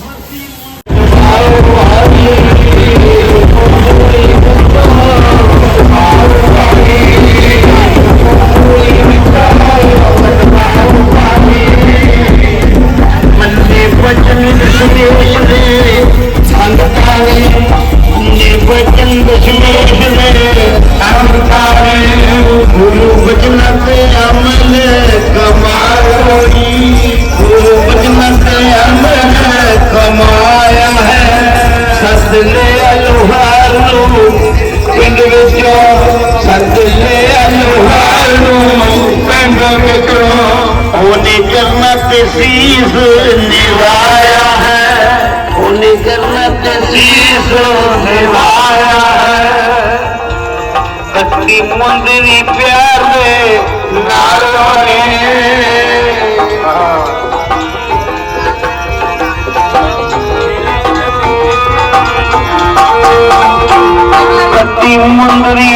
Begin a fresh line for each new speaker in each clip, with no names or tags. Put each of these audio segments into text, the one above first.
ਮੰਨੇ ਲੈ ਲੋਹਾਰ ਨੂੰ ਪਿੰਡ ਵਿੱਚੋਂ ਸੱਦ ਲੈ ਲੋਹਾਰ ਨੂੰ ਪਿੰਡ ਵਿੱਚੋਂ। ਉਹਨੇ ਕਰਨਾ ਤੇ ਸੀਸ ਨਿਵਾਇਆ ਹੈ। ਉਹਨੇ ਕਰਨਾ ਤੇ ਸੀਸ ਨਿਵਾਇਆ ਹੈ। ਕੱਤੀ ਮੁੰਦਰੀ ਪਿਆਰ ਦੇ ਕੱਤੀ ਮੁੰਦਰੀ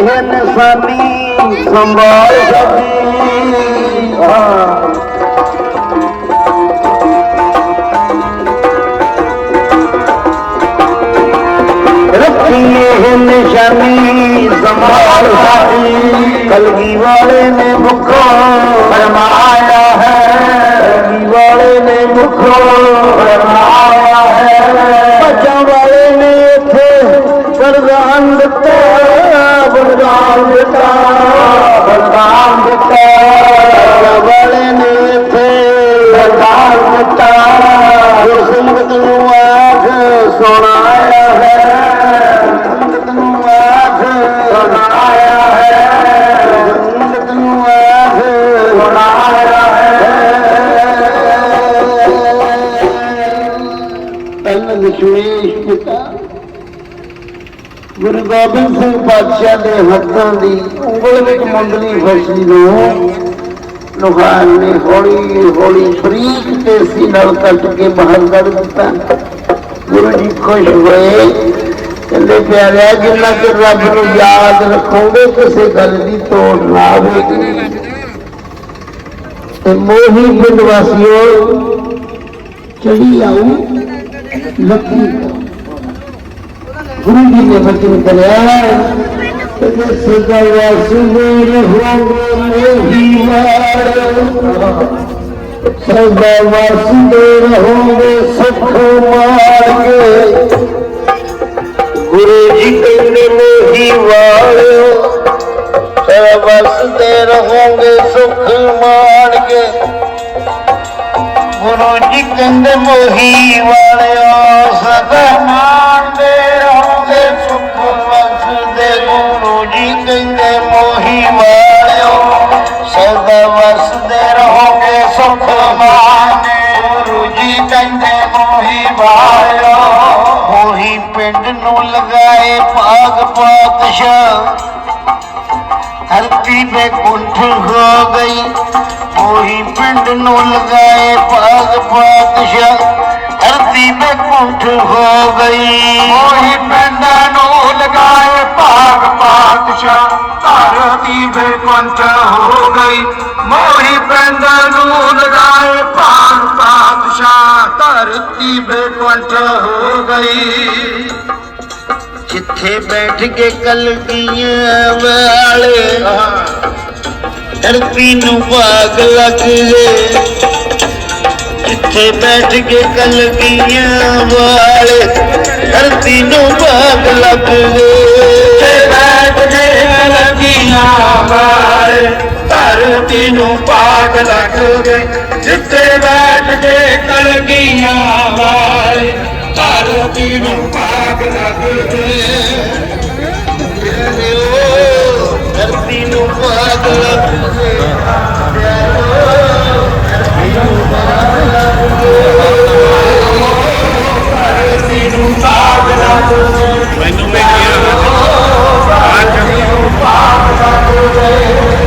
ਰੱਖੀ ਇਹ ਨਿਸ਼ਾਨੀ ਸੰਭਾਲ ਸਕੀ ਰੱਖੀਏ ਨਿਸ਼ਾਨੀ ਸੰਭਾਲ ਸਾਡੀ। ਕਲਗੀ ਵਾਲੇ ਨੇ ਮੁਖੋਂ ਫਰਮਾਇਆ ਹੈ। ਕਲਗੀ ਵਾਲੇ ਨੇ ਮੁਖੋਂ ਫਰਮਾਇਆ ਪਹਿਲਾਂ ਦਸ਼ਮੇਸ਼ ਪਿਤਾ ਗੁਰੂ ਗੋਬਿੰਦ ਸਿੰਘ ਪਾਤਸ਼ਾਹ ਦੇ ਹੱਥਾਂ ਦੀ ਉਂਗਲ ਵਿੱਚ ਮੁੰਦਲੀ ਫਸੀ ਨੂੰ ਲੋਕਾਂ ਨੇ ਹੌਲੀ ਹੌਲੀ ਫਰੀਕ ਤੇਜ਼ੀ ਨਾਲ ਕੱਟ ਕੇ ਬਾਹਰ ਕੱਢ ਦਿੱਤਾ। ਗੁਰੂ ਜੀ ਖੁਸ਼ ਹੋਏ। ਕਹਿੰਦੇ, ਪਿਆਰਿਆ, ਜਿੰਨਾ ਕਿ ਰੱਬ ਨੂੰ ਯਾਦ ਰੱਖੋਗੇ, ਕਿਸੇ ਗੱਲ ਦੀ ਤੋੜ ਨਾ ਹੋਵੇਗੀ। ਤੇ ਮੋਹੀ ਪਿੰਡ ਵਾਸੀਓ, ਚੜੀ ਆਉ ਲੱਕੀ ਗੁਰੂ ਜੀ ਨੇ ਬਚਨ ਕਰਿਆ ਕਿ ਸਦਾ ਵਾਸੁਦੇ ਰਹੋਗੇ ਮੋਹੀ ਮਾਰ ਸਦਾ ਵਾਸੁਦੇ ਰਹੋਗੇ ਸੁਖ ਮਾਰ ਕੇ ਗੁਰੂ ਜੀ ਕਹਿੰਦੇ ਮੋਹੀ ਵਾਲਿਓ ਸਦਾ ਵਾਸੁਦੇ ਰਹੋਗੇ ਸੁਖ ਮਾਰ ਕੇ ਗੁਰੂ ਜੀ ਕਹਿੰਦੇ, ਮੋਹੀ ਵਾਲਿਆ ਸਦਾ ਮਾਣਦੇ ਰਹੋਗੇ, ਸੁਖ ਵਸਦੇ। ਗੁਰੂ ਜੀ ਕਹਿੰਦੇ, ਮੋਹੀ ਵਾਲਿਓ, ਸਦਾ ਵਸਦੇ ਰਹੋਗੇ, ਸੁਖ ਮਾਣੇ। ਗੁਰੂ ਜੀ ਕਹਿੰਦੇ, ਮੋਹੀ ਵਾਲਿਓ, ਮੋਹੀ ਪਿੰਡ ਨੂੰ ਲਗਾਏ ਭਾਗ ਪਾਤਸ਼ਾਹ। ਹਰਤੀ ਬੇਕੁੰਠ ਹੋ ਗਈ ਉਹੀ ਪਿੰਡ ਨੂੰ ਲਗਾਏ ਭਾਗ ਪਾਤਸ਼ਾਹ ਹਰਦੀ ਬੇਕੁੰਠ ਹੋ ਗਈ। ਉਹੀ ਪਿੰਡ ਨੂੰ ਲਗਾਏ ਭਾਗ ਪਾਤਸ਼ਾਹ ਧਰਤੀ ਬੇਕੁੰਠ ਹੋ ਗਈ। ਮੋਹੀ ਪਿੰਡ ਨੂੰ ਲਗਾਏ ਭਾਗ ਪਾਤਸ਼ਾਹ ਧਰਤੀ ਬੇਕੁੰਠ ਹੋ ਗਈ। ਜਿੱਥੇ ਬੈਠ ਕੇ ਕਲਕੀਆਂ ਵਾਲੇ ਧਰਤੀ ਨੂੰ ਭਾਗ ਲੱਗ ਗਏ ਬੈਠ ਕੇ ਕਲਗੀਆਂ ਵਾਲੇ ਧਰਤੀ ਨੂੰ ਭਾਗ ਲੱਗ ਗਏ ਬੈਠ ਕੇ ਕਲਗੀਆਂ ਵਾਲੇ ਧਰਤੀ ਨੂੰ ਭਾਗ ਲੱਗਦੇ ਗਏ ਜਿੱਥੇ ਬੈਠ ਕੇ ਕਲਗੀਆਂ ਵਾਲੇ ਧਰਤੀ ਨੂੰ ਭਾਗ ਲੱਗਦੇ ਮੈਨੂੰ ਭੇਜਿਆ ਆਜ ਪਾਪ ਜਗ ਦੇ